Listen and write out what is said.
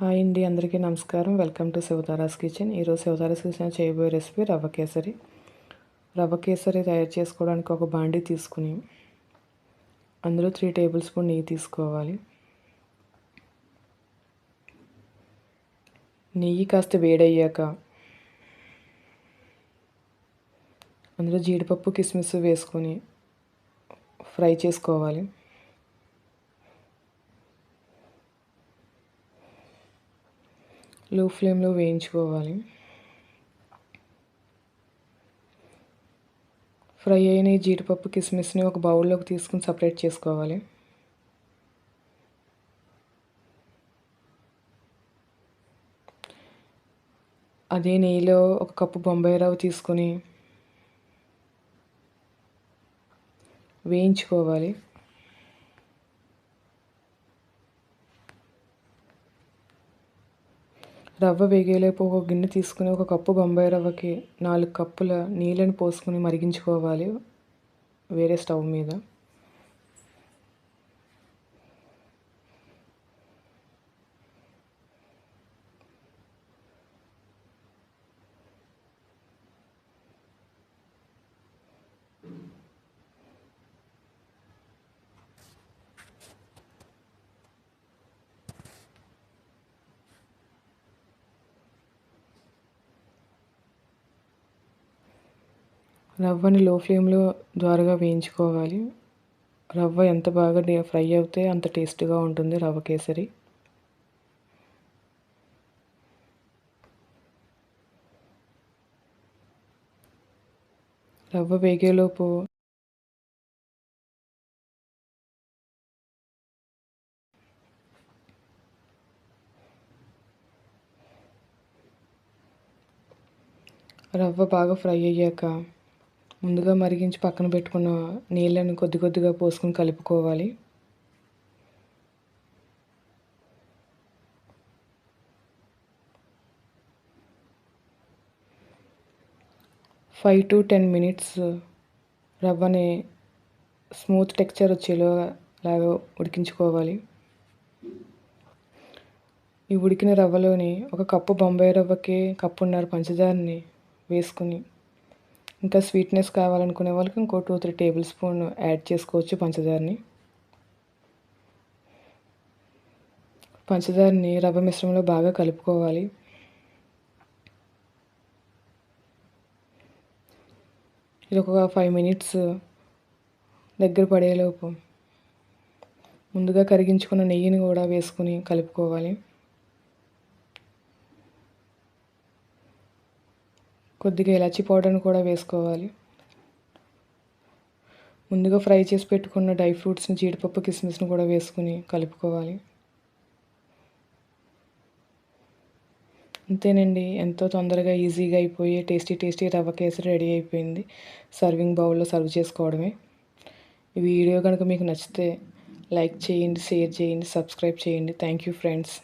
Hi అండి అందరికీ నమస్కారం. Welcome to Shivatara's kitchen. ఈరోజు శివతారాస్ కిచెన్ చేయబోయే రెసిపీ రవ్వ కేసరి. రవ్వ కేసరి తయారు చేసుకోవడానికి ఒక బాండీ తీసుకుని అందులో త్రీ టేబుల్ స్పూన్ నెయ్యి తీసుకోవాలి. నెయ్యి కాస్త వేడయ్యాక అందులో జీడిపప్పు కిస్మిస్ వేసుకొని ఫ్రై చేసుకోవాలి. లో ఫ్లేమ్లో వేయించుకోవాలి. ఫ్రై అయిన ఈ జీడిపప్పు కిస్మిస్ని ఒక బౌల్లోకి తీసుకుని సపరేట్ చేసుకోవాలి. అదే నెయ్యిలో ఒక కప్పు బొంబాయి రవ్వ తీసుకొని వేయించుకోవాలి. రవ్వ వేగేలేపు ఒక గిన్నె తీసుకుని ఒక కప్పు బొంబాయి రవ్వకి నాలుగు కప్పుల నీళ్ళని పోసుకుని మరిగించుకోవాలి వేరే స్టవ్ మీద. రవ్వని లో ఫ్లేమ్లో ద్వారగా వేయించుకోవాలి. రవ్వ ఎంత బాగా ఫ్రై అవుతే అంత టేస్ట్గా ఉంటుంది రవ్వ కేసరి. రవ్వ వేగేలోపు రవ్వ బాగా ఫ్రై అయ్యాక ముందుగా మరిగించి పక్కన పెట్టుకున్న నీళ్ళను కొద్ది కొద్దిగా పోసుకొని కలుపుకోవాలి. ఫైవ్ టు టెన్ మినిట్స్ రవ్వని స్మూత్ టెక్చర్ వచ్చేలో లాగా ఉడికించుకోవాలి. ఈ ఉడికిన రవ్వలోని ఒక కప్పు బొంబాయి రవ్వకి కప్పున్నర పంచదారని వేసుకుని ఇంకా స్వీట్నెస్ కావాలనుకునే వాళ్ళకి ఇంకో two three tablespoon add చేసుకోవచ్చు పంచదారని. పంచదారని రవ్వ మిశ్రమంలో బాగా కలుపుకోవాలి. ఇది ఒక ఫైవ్ మినిట్స్ దగ్గర పడేలోపు ముందుగా కరిగించుకున్న నెయ్యిని కూడా వేసుకుని కలుపుకోవాలి. కొద్దిగా ఇలాచీ పౌడర్ని కూడా వేసుకోవాలి. ముందుగా ఫ్రై చేసి పెట్టుకున్న డ్రై ఫ్రూట్స్ని జీడిపప్పు కిస్మిస్ని కూడా వేసుకుని కలుపుకోవాలి. అంతేనండి ఎంతో తొందరగా ఈజీగా అయిపోయి tasty tasty rava kesari ready అయిపోయింది. సర్వింగ్ బౌల్లో సర్వ్ చేసుకోవడమే. ఈ వీడియో కనుక మీకు నచ్చితే లైక్ చేయండి షేర్ చేయండి సబ్స్క్రైబ్ చేయండి. Thank you friends.